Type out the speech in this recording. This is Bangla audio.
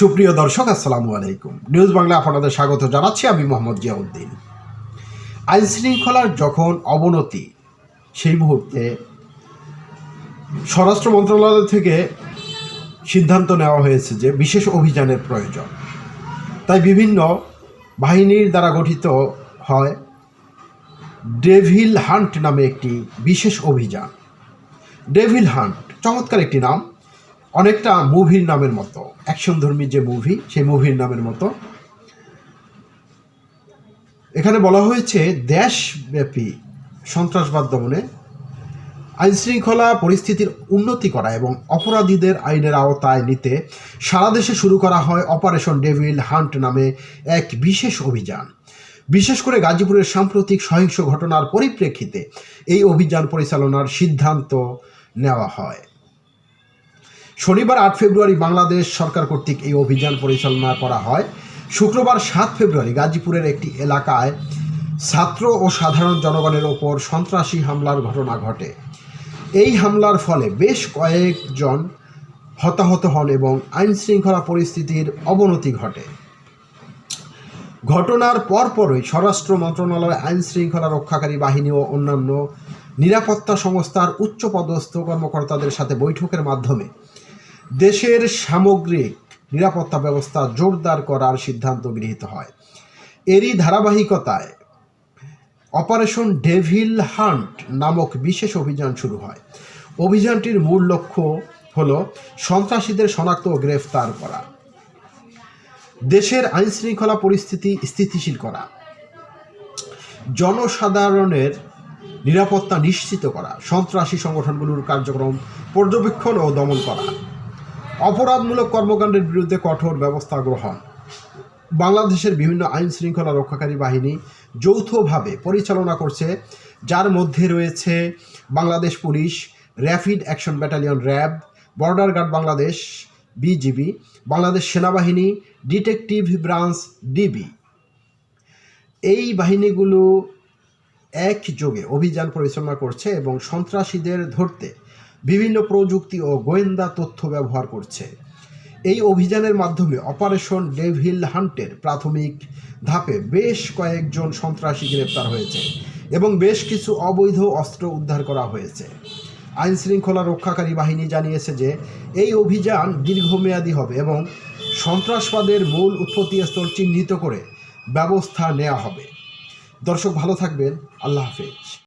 সুপ্রিয় দর্শক, আসসালামু আলাইকুম। নিউজ বাংলা আপনাদের স্বাগত জানাচ্ছি, আমি মোহাম্মদ জিয়াউদ্দিন। আইন শৃঙ্খলার যখন অবনতি, সেই মুহূর্তে স্বরাষ্ট্র মন্ত্রণালয় থেকে সিদ্ধান্ত নেওয়া হয়েছে যে বিশেষ অভিযানের প্রয়োজন। তাই বিভিন্ন বাহিনীর দ্বারা গঠিত হয় ডেভিল হান্ট নামে একটি বিশেষ অভিযান। ডেভিল হান্ট, চমৎকার একটি নাম, অনেকটা মুভির নামের মতো। অ্যাকশনধর্মী যে মুভি সেই মুভির নামের মতো। এখানে বলা হয়েছে, দেশব্যাপী সন্ত্রাসবাদ দমনে আইন শৃঙ্খলা পরিস্থিতির উন্নতি করা এবং অপরাধীদের আইনের আওতায় নিতে সারা দেশে শুরু করা হয় অপারেশন ডেভিল হান্ট নামে এক বিশেষ অভিযান। বিশেষ করে গাজীপুরের সাম্প্রতিক সহিংস ঘটনার পরিপ্রেক্ষিতে এই অভিযান পরিচালনার সিদ্ধান্ত নেওয়া হয়। শনিবার আট ফেব্রুয়ারি বাংলাদেশ সরকার কর্তৃক এই অভিযান পরিচালনা করা হয়। শুক্রবার সাত ফেব্রুয়ারি গাজীপুরের একটি এলাকায় ছাত্র ও সাধারণ জনগণের ওপর সন্ত্রাসী হামলার ঘটনা ঘটে। এই হামলার ফলে বেশ কয়েকজন হতাহত হন এবং আইন শৃঙ্খলা পরিস্থিতির অবনতি ঘটে। ঘটনার পরপরই স্বরাষ্ট্র মন্ত্রণালয় আইন শৃঙ্খলা রক্ষাকারী বাহিনী ও অন্যান্য নিরাপত্তা সংস্থার উচ্চপদস্থ কর্মকর্তাদের সাথে বৈঠকের মাধ্যমে দেশের সামগ্রিক নিরাপত্তা ব্যবস্থা জোরদার করার সিদ্ধান্ত গৃহীত হয়। এরই ধারাবাহিকতায় অপারেশন ডেভিল হান্ট নামক বিশেষ অভিযান শুরু হয়। অভিযানটির মূল লক্ষ্য হল সন্ত্রাসীদের শনাক্ত ও গ্রেফতার করা। দেশের আইনশৃঙ্খলা পরিস্থিতি স্থিতিশীল করা। জনসাধারণের নিরাপত্তা নিশ্চিত করা। সন্ত্রাসী সংগঠনগুলোর কার্যক্রম পর্যবেক্ষণ ও দমন করা। অপরাধমূলক কর্মকাণ্ডের বিরুদ্ধে কঠোর ব্যবস্থা গ্রহণ। বাংলাদেশের বিভিন্ন আইন শৃঙ্খলা রক্ষাকারী বাহিনী যৌথভাবে পরিচালনা করছে, যার মধ্যে রয়েছে Bangladesh police, rapid action battalion RAB, border guard Bangladesh, BGB, Bangladesh সেনাবাহিনী, ডিটেকটিভ ব্রাঞ্চ, ডিবি। এই বাহিনীগুলো একযোগে অভিযান পরিচালনা করছে এবং সন্ত্রাসীদের ধরতে বিভিন্ন প্রযুক্তি ও গোয়েন্দা তথ্য ব্যবহার করছে। এই অভিযানের মাধ্যমে অপারেশন ডেভিল হান্টের প্রাথমিক ধাপে বেশ কয়েকজন সন্ত্রাসী গ্রেপ্তার হয়েছে এবং বেশ কিছু অবৈধ অস্ত্র উদ্ধার করা হয়েছে। আইন শৃঙ্খলা রক্ষাকারী বাহিনী জানিয়েছে যে, এই অভিযান দীর্ঘমেয়াদী হবে এবং সন্ত্রাসবাদের মূল উৎপত্তিস্থল চিহ্নিত করে ব্যবস্থা নেওয়া হবে। দর্শক ভালো থাকবেন, আল্লাহ হাফেজ।